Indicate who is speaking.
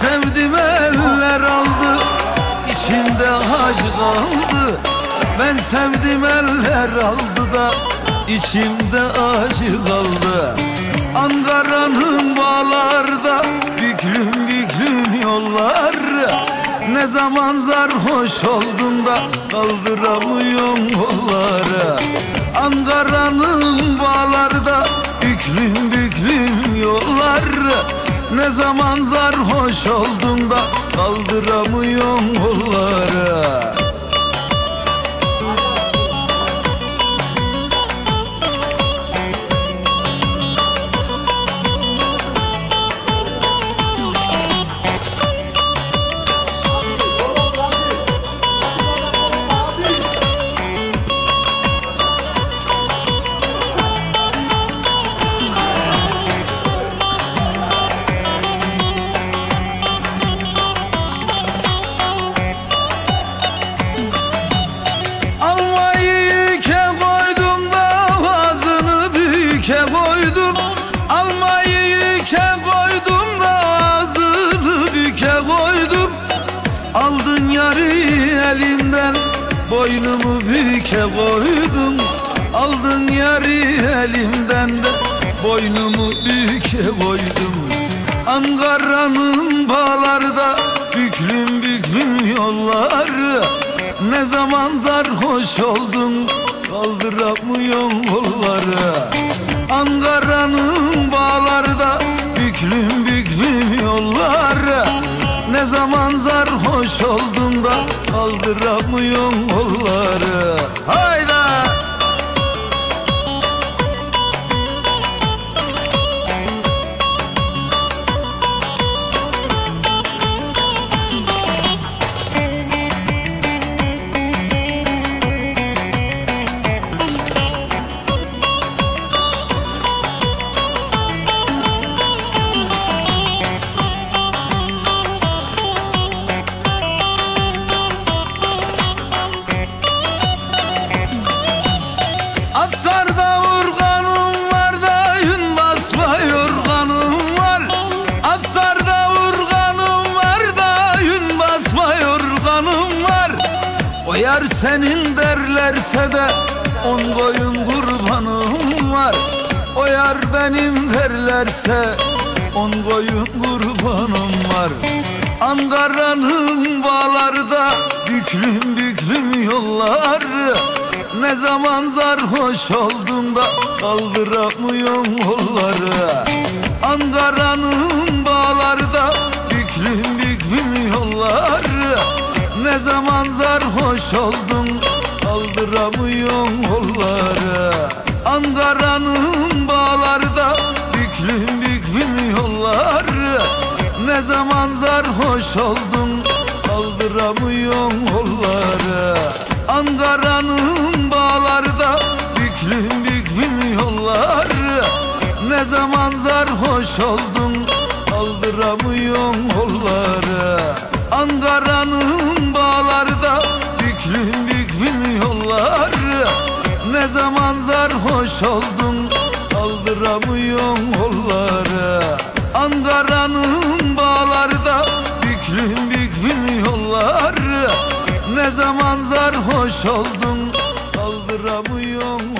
Speaker 1: Sevdim eller aldı içimde acı kaldı. Ben sevdim eller aldı da içimde acı kaldı. Ankara'nın bağlarda büklüm büklüm yollar Ne zaman sarhoş oldun da kaldıramıyorum kolları Ankara'nın bağlarda Ne zaman sarhoş oldun da kaldıramıyorum kolları boynumu büke koydum Aldın yarı elimden de. Boynumu büke koydum Ankara'nın bağlarda. Büklüm büklüm yolları Ne zaman sarhoş oldun? Kaldıramıyorum kolları Ankara'nın bağlarda büklüm büklüm yolları Ne zaman sarhoş oldun da kaldıramıyorum kolları Hayda! Senin derlerse de on koyun kurbanım var. O yar benim derlerse on koyun kurbanım var. Ankara'nın bağlarda büklüm büklüm yolları. Ne zaman sarhoş oldum da kaldıramıyorum kolları. Ankara'nın bağlarda büklüm büklüm yolları Ne zaman sarhoş oldum kaldıramıyorum kolları Ankara'nın bağlarda büklüm büklüm yolları. Ne zaman sarhoş oldun? Kaldıramıyorum kolları Ankara'nın bağlarda büklüm büklüm yolları. Ne zaman sarhoş oldun? Kaldıramıyorum kolları Ankara'nın Sarhoş oldun kaldıramıyorum onları Ankara'nın bağlarda büklüm büklüm yolları. Ne zaman sarhoş oldun kaldıramıyorum